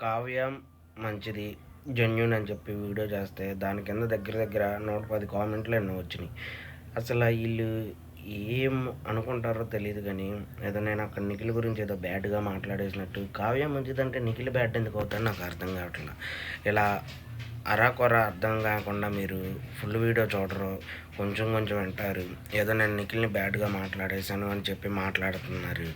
కావ్యం మంచిది జెన్యున్ అని చెప్పి వీడియో చేస్తే దాని కింద దగ్గర దగ్గర నూట పది కామెంట్లు ఎన్నో వచ్చినాయి. అసలు వీళ్ళు ఏం అనుకుంటారో తెలియదు కానీ ఏదో నేను అక్కడ నిఖిల్ గురించి ఏదో బ్యాడ్గా మాట్లాడేసినట్టు కావ్యం మంచిదంటే నిఖిల్ బ్యాడ్ ఎందుకు అవుతుంది నాకు అర్థం కావట్లేదు ఇలా అరాకొర అర్థం కాకుండా మీరు ఫుల్ వీడియో చూడరు. కొంచెం కొంచెం వింటారు. ఏదో నేను నిఖిల్ని బ్యాడ్గా మాట్లాడేశాను అని చెప్పి మాట్లాడుతున్నారు.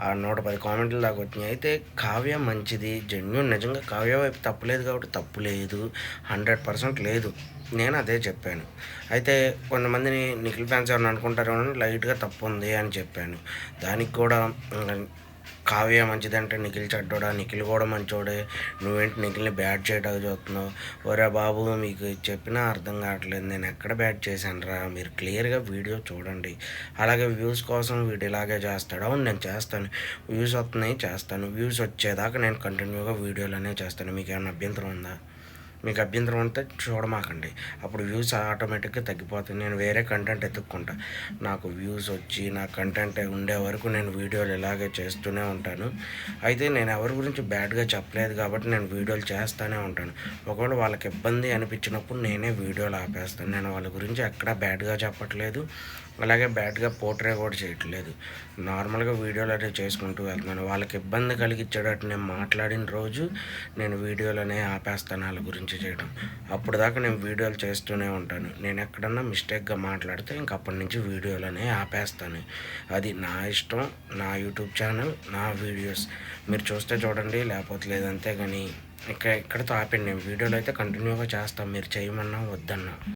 ఆ నూట పది కామెంట్లు దాకా వచ్చినాయి. అయితే కావ్య మంచిది జెన్యున్ నిజంగా కావ్య వైపు తప్పులేదు కాబట్టి తప్పు లేదు. హండ్రెడ్ పర్సెంట్ లేదు. నేను అదే చెప్పాను. అయితే కొంతమందిని నిఖిల్ ఫ్యాన్స్ ఎవరైనా అనుకుంటారు లైట్గా తప్పు ఉంది అని చెప్పాను. దానికి కూడా కావ్య మంచిదంటే నిఖిల్ చెడ్డోడా నిఖిల్ కూడా మంచోడే. నువ్వేంటి నిఖిల్ని బ్యాట్ చేయడానికి చూస్తున్నావు? ఒరే బాబు మీకు చెప్పినా అర్థం కావట్లేదు. నేను ఎక్కడ బ్యాట్ చేశాను రా? మీరు క్లియర్గా వీడియో చూడండి. అలాగే వ్యూస్ కోసం వీడు ఇలాగే చేస్తాడు. అవును నేను చేస్తాను. వ్యూస్ వస్తున్నాయి చేస్తాను. వ్యూస్ వచ్చేదాకా నేను కంటిన్యూగా వీడియోలు అనేవి చేస్తాను. మీకు ఏమైనా అభ్యంతరం ఉందా? మీకు అభ్యంతరం ఉంటే చూడమాకండి. అప్పుడు వ్యూస్ ఆటోమేటిక్గా తగ్గిపోతుంది నేను వేరే కంటెంట్ ఎత్తుక్కుంటా. నాకు వ్యూస్ వచ్చి నా కంటెంట్ ఉండే వరకు నేను వీడియోలు ఇలాగే చేస్తూనే ఉంటాను. అయితే నేను ఎవరి గురించి బ్యాడ్గా చెప్పలేదు కాబట్టి నేను వీడియోలు చేస్తూనే ఉంటాను. ఒకవేళ వాళ్ళకి ఇబ్బంది అనిపించినప్పుడు నేనే వీడియోలు ఆపేస్తాను. నేను వాళ్ళ గురించి ఎక్కడా బ్యాడ్గా చెప్పట్లేదు. అలాగే బ్యాడ్గా పోర్ట్రే కూడా చేయట్లేదు. నార్మల్గా వీడియోలు అనేవి చేసుకుంటూ వెళ్తున్నాను. వాళ్ళకి ఇబ్బంది కలిగించేటట్టు నేను మాట్లాడిన రోజు నేను వీడియోలు అనేవి ఆపేస్తాను వాళ్ళ గురించి. చేయడం అప్పుడు దాకా నేను వీడియోలు చేస్తూనే ఉంటాను. నేను ఎక్కడన్నా మిస్టేక్గా మాట్లాడితే ఇంక అప్పటి నుంచి వీడియోలు ఆపేస్తాను. అది నా ఇష్టం నా యూట్యూబ్ ఛానల్ నా వీడియోస్. మీరు చూస్తే చూడండి లేకపోతే లేదంతే కానీ ఇక్కడ ఇక్కడతో ఆపండి నేను వీడియోలు అయితే కంటిన్యూగా చేస్తాను. మీరు చేయమన్నా వద్దన్నా.